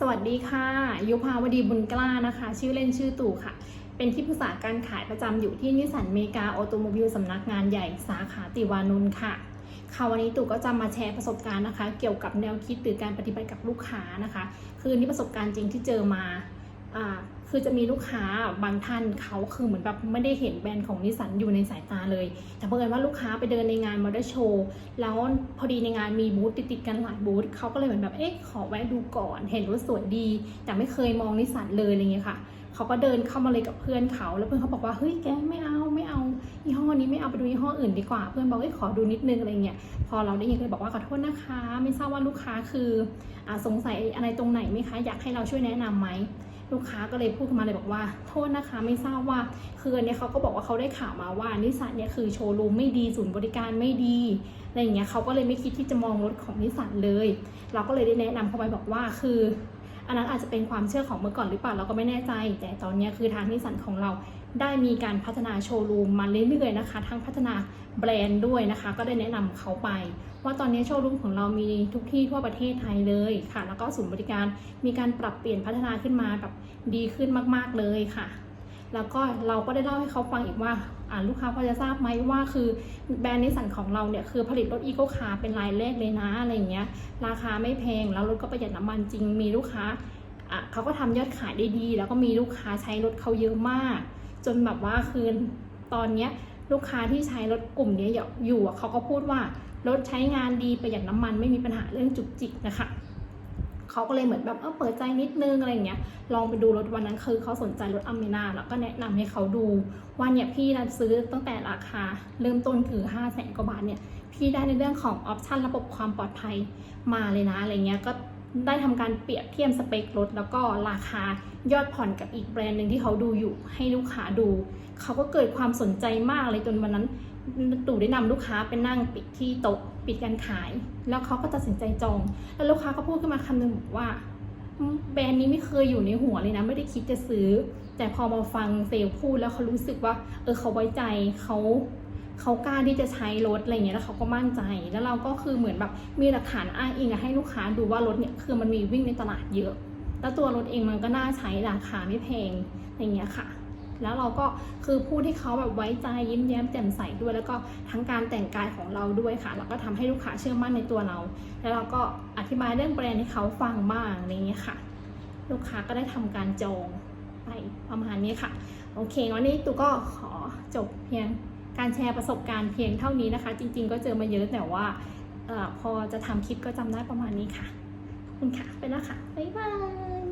สวัสดีค่ะ ยุพาวดีบุญกล้านะคะ ชื่อเล่นชื่อตู่ค่ะ เป็นที่ปรึกษาการขายประจำอยู่ที่นิสสันเมกาออโตโมบิลสำนักงานใหญ่สาขาติวานนท์ค่ะค่ะวันนี้ตู่ก็จะมาแชร์ประสบการณ์นะคะ เกี่ยวกับแนวคิดหรือการปฏิบัติกับลูกค้านะคะ คือนี่ประสบการณ์จริงที่เจอมา คือจะมีลูกค้าบางท่านเขาคือเหมือนแบบไม่ได้เห็นแบรนด์ของนิสสันอยู่ในสายตาเลย แต่เพิ่นว่าลูกค้าไปเดินในงานมอเตอร์โชว์แล้วพอดีในงานมีบูธติดๆกันหลายบูธเขาก็เลยเหมือนแบบเอ๊ะขอแวะดูก่อน เห็นรถสวยดี แต่ไม่เคยมองนิสสันเลยอะไรเงี้ยค่ะเขาก็เดินเข้ามาเลยกับเพื่อนเขาแล้วเพื่อนเขาบอกว่าเฮ้ยแกไม่เอาไม่เอายี่ห้อนี้ไม่เอาไปดูยี่ห้ออื่นดีกว่า เพื่อนบอกเอ้ยขอดูนิดนึงอะไรเงี้ยพอเราได้ยินก็เลยบอกว่าขอโทษนะคะ ไม่ทราบว่าลูกค้าคืออสงสัยอะไรตรงไหนไหมคะอยากให้เราช่วยแนะนำไหม ลูกค้าก็เลยพูดขึ้นมาเลยบอกว่า โทษนะคะไม่ทราบว่าคืออันเนี้ยเขาก็บอกว่าเขาได้ข่าวมาว่านิสสันเนี่ยคือโชว์รูมไม่ดีศูนย์บริการไม่ดีอะไรอย่างเงี้ยเขาก็เลยไม่คิดที่จะมองรถของนิสสันเลย เราก็เลยได้แนะนำเขาไปบอกว่าคือ อันนั้นอาจจะเป็นความเชื่อของเมื่อก่อนหรือเปล่าเราก็ไม่แน่ใจ แต่ตอนนี้คือทางนิสสันของเราได้มีการพัฒนาโชว์รูมมาเรื่อยๆนะคะ ทั้งพัฒนาแบรนด์ด้วยนะคะ ก็ได้แนะนำเขาไป ว่าตอนนี้โชว์รูมของเรามีทุกที่ทั่วประเทศไทยเลยค่ะ แล้วก็ศูนย์บริการมีการปรับเปลี่ยนพัฒนาขึ้นมาแบบดีขึ้นมาก ๆเลยค่ะ แล้วก็เราก็ได้เล่าให้เขาฟังอีกว่า ลูกค้าพอจะทราบไหมว่าคือแบรนด์นิสสันของเราเนี่ยคือผลิตรถอีโคคาร์เป็นรายแรกเลยนะอะไรอย่างเงี้ยราคาไม่แพงแล้วรถก็ประหยัดน้ำมันจริงมีลูกค้าอะเขาก็ทำยอดขายได้ดี แล้วก็มีลูกค้าใช้รถเขาเยอะมาก จนแบบว่าคือตอนเนี้ยลูกค้าที่ใช้รถกลุ่มนี้อยู่เขาก็พูดว่ารถใช้งานดีประหยัดน้ำมันไม่มีปัญหาเรื่องจุกจิกนะคะ เขาก็เลยเหมือนแบบเออเปิดใจนิดนึงอะไรอย่างเงี้ย ลองไปดูรถวันนั้นคือเขาสนใจรถอเมนาแล้วก็แนะนำให้เขาดูว่าเนี่ยพี่นะซื้อตั้งแต่ราคา เริ่มต้นคือ5 0 0แสนกว่าบาทเนี่ยพี่ได้ในเรื่องของออปชันระบบความปลอดภัยมาเลยนะอะไรเงี้ยก็ ได้ทำการเปรียบเทียบสเปครถ แล้วก็ราคายอดผ่อนกับอีกแบรนด์หนึ่งที่เขาดูอยู่ให้ลูกค้าดู เขาก็เกิดความสนใจมากเลยจนวันนั้นตู่ได้นำลูกค้าไปนั่งปิดที่โต๊ะปิดการขาย แล้วเขาก็ตัดสินใจจอง แล้วลูกค้าก็พูดขึ้นมาคำหนึ่งบอกว่า แบรนด์นี้ไม่เคยอยู่ในหัวเลยนะ ไม่ได้คิดจะซื้อ แต่พอมาฟังเซลพูดแล้วเขารู้สึกว่า เออเขาไว้ใจเขา เขากล้าที่จะใช้รถอะไรเงี้ยแล้วเขาก็มั่นใจ แล้วเราก็คือเหมือนแบบมีหลักฐานอ้างอิงให้ลูกค้าดูว่ารถเนี่ยคือมันมีวิ่งในตลาดเยอะ แล้วตัวรถเองมันก็น่าใช้ราคาไม่แพงอย่างเงี้ยค่ะ แล้วเราก็คือพูดให้เขาแบบไว้ใจยิ้มแย้มแจ่มใสด้วย แล้วก็ทั้งการแต่งกายของเราด้วยค่ะแล้วก็ทำให้ลูกค้าเชื่อมั่นในตัวเรา แล้วเราก็อธิบายเรื่องแบรนด์ให้เขาฟังบ้างอย่างเงี้ยค่ะ ลูกค้าก็ได้ทำการจองไปประมาณนี้ค่ะ โอเควันนี้ตูก็ขอจบเพียง การแชร์ประสบการณ์เพียงเท่านี้นะคะ จริง ๆ ก็เจอมาเยอะแต่ว่าอพอจะทำคลิปก็จำได้ประมาณนี้ค่ะ ขอบคุณค่ะ ไปแล้วค่ะ บ๊ายบาย